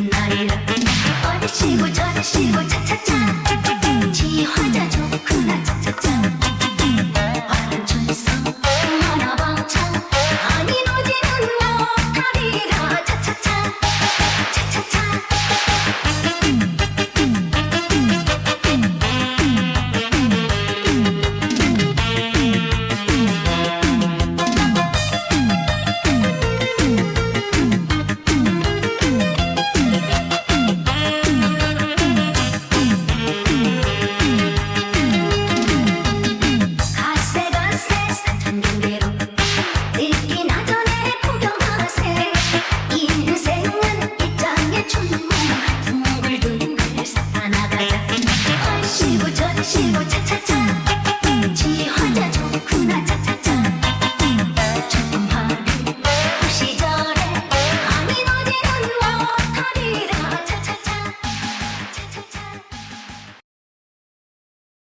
날이라 어디시고 저리시고 차차차. 지화자 좋구나 차차차.